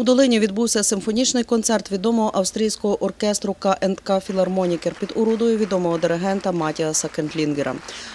У Долині відбувся симфонічний концерт відомого австрійського оркестру КНК Філармонікер під орудою відомого диригента Матіаса Кентлінгера.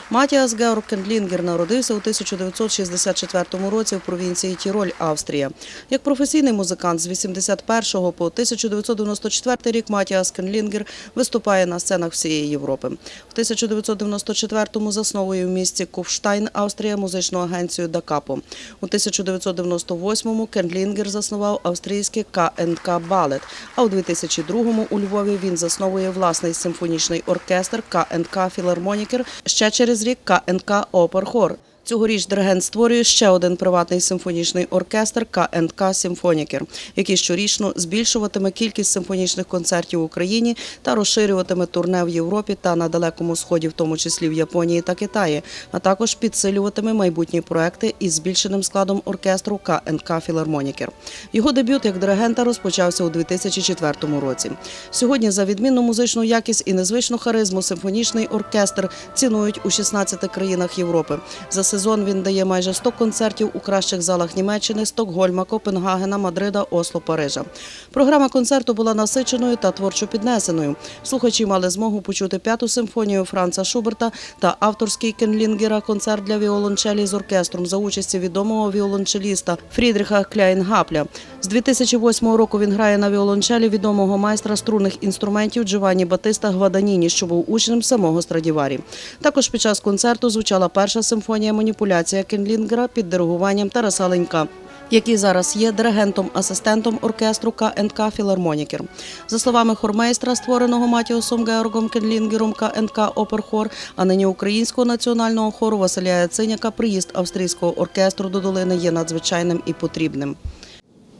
Матіас Георг Кентлінгер народився у 1964 році в провінції Тіроль, Австрія. Як професійний музикант з 81 по 1994 рік Матіас Кентлінгер виступає на сценах всієї Європи. В 1994-му засновує в місті Куфштайн, Австрія, музичну агенцію «Дакапо». У 1998-му Кентлінгер заснував австрійське КНК «Балет», а у 2002-му у Львові він засновує власний симфонічний оркестр КНК «Філармонікер», ще через рік КНК «Оперхор». Цьогоріч диригент створює ще один приватний симфонічний оркестр КНК Симфонікер, який щорічно збільшуватиме кількість симфонічних концертів в Україні та розширюватиме турне в Європі та на далекому сході, в тому числі в Японії та Китаї, а також підсилюватиме майбутні проекти із збільшеним складом оркестру КНК Філармонікер. Його дебют як диригента розпочався у 2004 році. Сьогодні за відмінну музичну якість і незвичну харизму симфонічний оркестр цінують у 16 країнах Європи. За сезон він дає майже 100 концертів у кращих залах Німеччини, Стокгольма, Копенгагена, Мадрида, Осло, Парижа. Програма концерту була насиченою та творчо піднесеною. Слухачі мали змогу почути п'яту симфонію Франца Шуберта та авторський Кенлінгера концерт для віолончелі з оркестром за участі відомого віолончеліста Фрідріха Кляйнгапля. З 2008 року він грає на віолончелі відомого майстра струнних інструментів Джованні Батиста Гваданіні, що був учнем самого Страдіварі. Також під час концерту звучала перша симфонія маніпуляція Кенлінгера під диригуванням Тараса Ленька. Який зараз є диригентом-асистентом оркестру КНК Філармонікер. За словами хормейстра, створеного Матіосом Георгом Кенлінгером КНК Оперхор, а нині українського національного хору Василя Яциняка, приїзд австрійського оркестру до долини є надзвичайним і потрібним.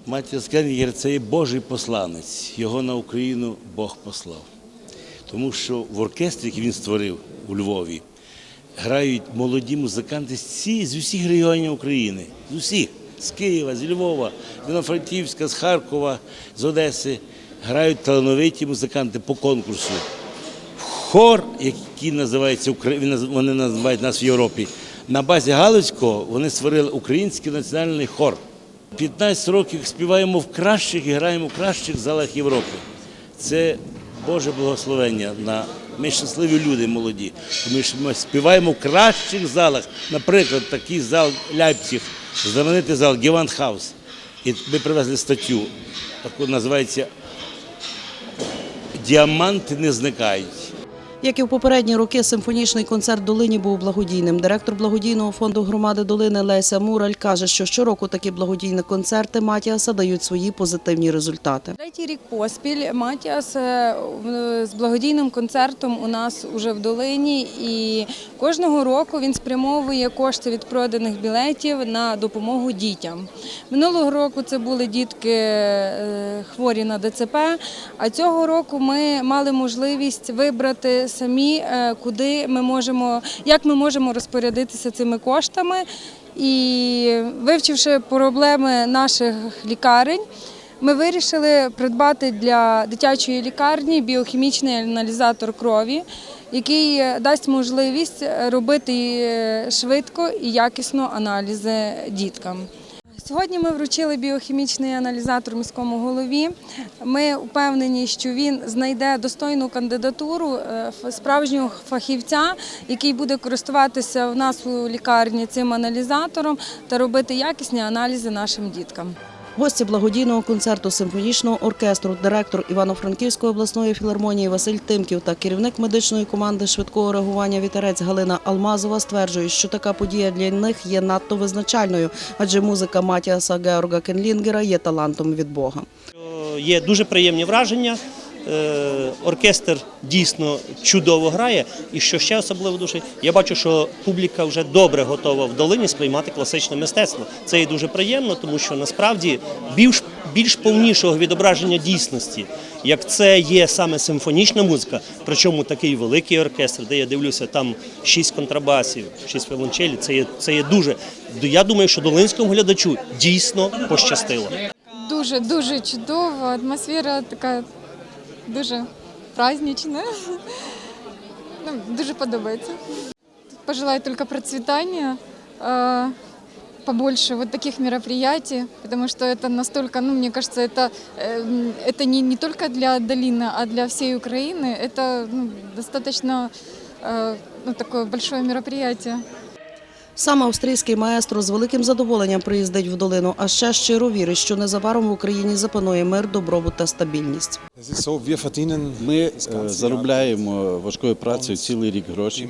Матіас Кенгер це є Божий посланець. Його на Україну Бог послав. Тому що в оркестрі, який він створив у Львові, грають молоді музиканти ці- з усіх регіонів України. З усіх. З Києва, з Львова, з Івано-Франківська, з Харкова, з Одеси. Грають талановиті музиканти по конкурсу. Хор, який називається вони називають нас в Європі. На базі Галицького вони створили український національний хор. 15 років співаємо в кращих і граємо в кращих залах Європи. Це Боже благословення. На... Ми щасливі люди молоді, тому що ми співаємо в кращих залах. Наприклад, такий зал Ляйпців, знаменитий зал Гевандхаус. І ми привезли статтю, таку називається Діаманти не зникають. Як і в попередні роки, симфонічний концерт Долині був благодійним. Директор благодійного фонду громади Долини Леся Мураль каже, що щороку такі благодійні концерти Матіаса дають свої позитивні результати. Третій рік поспіль Матіас е, з благодійним концертом у нас уже в долині, і кожного року він спрямовує кошти від проданих білетів на допомогу дітям. Минулого року це були дітки е, хворі на ДЦП. А цього року ми мали можливість вибрати самі, е, куди ми можемо, як ми можемо розпорядитися цими коштами. І вивчивши проблеми наших лікарень. Ми вирішили придбати для дитячої лікарні біохімічний аналізатор крові, який дасть можливість робити е, швидко і якісно аналізи діткам. Сьогодні ми вручили біохімічний аналізатор міському голові. Ми впевнені, що він знайде достойну кандидатуру е, справжнього фахівця, який буде користуватися в нас у лікарні цим аналізатором та робити якісні аналізи нашим діткам. Гості благодійного концерту симфонічного оркестру, директор Івано-Франківської обласної філармонії Василь Тимків та керівник медичної команди швидкого реагування вітерець Галина Алмазова стверджують, що така подія для них є надто визначальною, адже музика Матіаса Георга Кенлінгера є талантом від Бога. Є дуже приємні враження. Е, Оркестр дійсно чудово грає. І що ще особливо дуже, я бачу, що публіка вже добре готова в долині сприймати класичне мистецтво. Це і дуже приємно, тому що насправді більш, більш повнішого відображення дійсності, як це є саме симфонічна музика, причому такий великий оркестр, де я дивлюся, там шість контрабасів, шість віолончелі, це є, це є дуже. Я думаю, що долинському глядачу дійсно пощастило. Дуже дуже чудово. Атмосфера така дуже празднична. Ну, дуже подобається. Пожелаю тільки процвітання, е, побольше вот таких мероприятий, потому что это настолько, ну, мне кажется, это, эм, это не, не только для долины, а для всей Украины. Это ну, достаточно э, ну, такое большое мероприятие. Сам австрійський маестро з великим задоволенням приїздить в долину, а ще щиро вірить, що незабаром в Україні запанує мир, добробут та стабільність. Ми е, заробляємо важкою працею цілий рік гроші.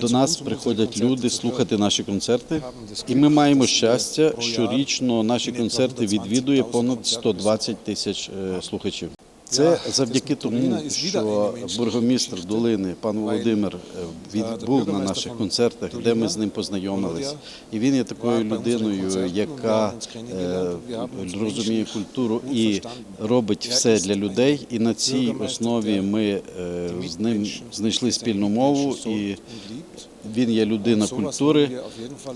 До нас приходять люди слухати наші концерти, і ми маємо щастя, щорічно наші концерти відвідує понад Konzertbesucher. 120 тисяч е, слухачів. Це завдяки тому, що бургомістр долини пан Володимир е, від був на наших концертах, де ми з ним познайомились. І він є такою людиною, яка е, розуміє культуру і робить все для людей. І на цій основі ми е, з ним знайшли спільну мову. І він є людина культури,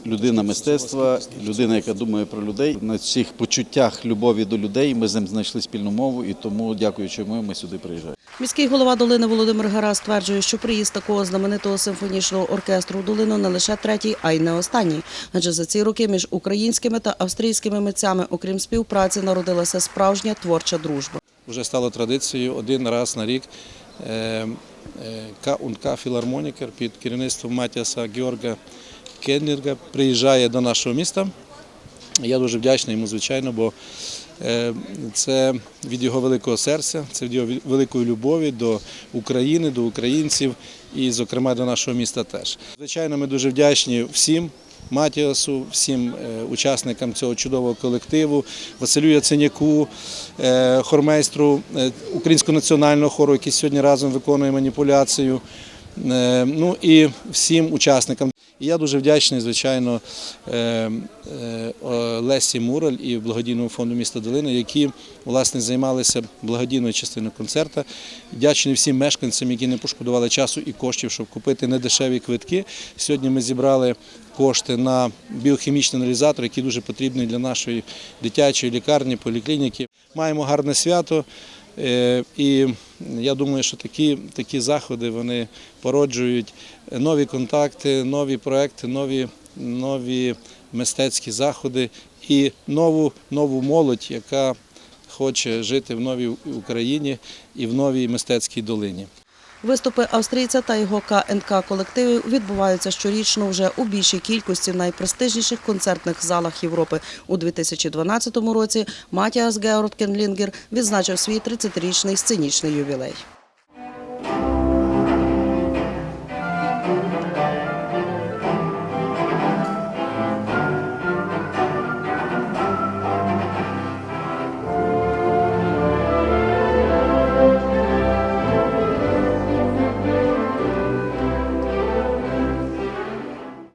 людина мистецтва, людина, яка думає про людей. На цих почуттях любові до людей ми з ним знайшли спільну мову, і тому, дякуючи йому, ми сюди приїжджаємо. Міський голова долини Володимир Гара стверджує, що приїзд такого знаменитого симфонічного оркестру в долину не лише третій, а й не останній. Адже за ці роки між українськими та австрійськими митцями, окрім співпраці, народилася справжня творча дружба. Вже стало традицією один раз на рік е, К&К філармонікер під керівництвом Матіаса Георга Кеннерга приїжджає до нашого міста. Я дуже вдячний йому, звичайно, бо е, це від його великого серця, це від його великої любові до України, до українців і, зокрема, до нашого міста теж. Звичайно, ми дуже вдячні всім. Матіасу, всім е, учасникам цього чудового колективу, Василю Яценяку, е, хормейстру е, Українського національного хору, який сьогодні разом виконує маніпуляцію. Е, Ну і всім учасникам. Я дуже вдячний, звичайно, е, е, Лесі Мураль і благодійному фонду міста Долини, які власне займалися благодійною частиною концерту. Вдячний всім мешканцям, які не пошкодували часу і коштів, щоб купити недешеві квитки. Сьогодні ми зібрали кошти на біохімічний аналізатор, який дуже потрібний для нашої дитячої лікарні, поліклініки. Маємо гарне свято. Е, І я думаю, що такі, такі заходи вони породжують нові контакти, нові проекти, нові, нові мистецькі заходи і нову, нову молодь, яка хоче жити в новій Україні і в новій мистецькій долині. Виступи австрійця та його КНК колективів відбуваються щорічно вже у більшій кількості в найпрестижніших концертних залах Європи. У 2012 році Матіас Георг Кенлінгер відзначив свій 30-річний сценічний ювілей.